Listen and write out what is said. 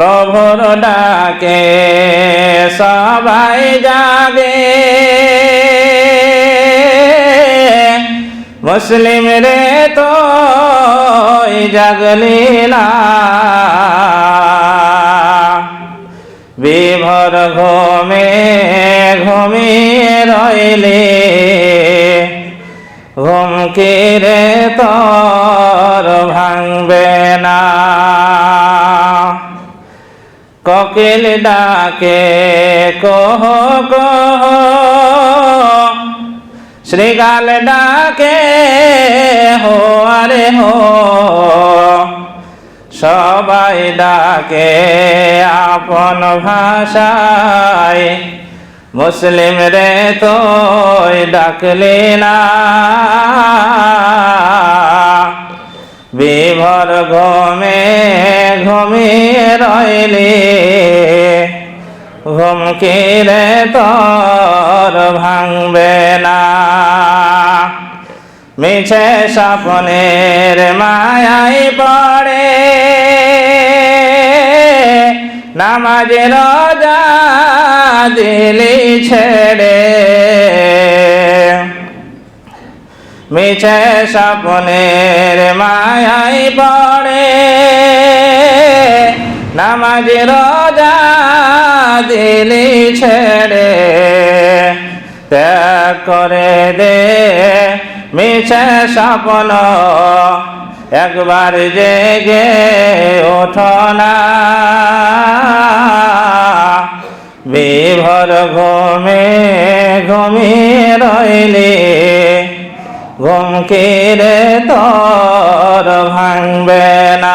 প্রভুর ডাকে সবাই জাগে। মুসলিম রে তো জাগলীলা। বিভর ঘুমে ঘুমিয়ে রইলে। ঘুমকি রে তোর কোকিল ডাকে, কহ কহ। শ্রীগাল ডাকে, হো, আরে, হো। সবাই ডাকে আপন ভাষায়, মুসলিম রে তো ডাকলি না। বিভর ঘুমে ঘুমিয়ে রইলি রে তোর ভাঙবে না। মিছে স্বপ্নের মায়াই পড়ে। নামাজ, রোজা, দিলি ছেড়ে। মিছে স্বপ্নের মায়াই পড়ে। নামাজ রোজা দিলি ছেড়ে, ত্যাগ করে দে, মিছে স্বপ্ন। একবার জেগে ওঠো না। বিভর ঘুমে ঘুমিয়ে রইলে। ঘুমকিরে তোর ভাঙবে না।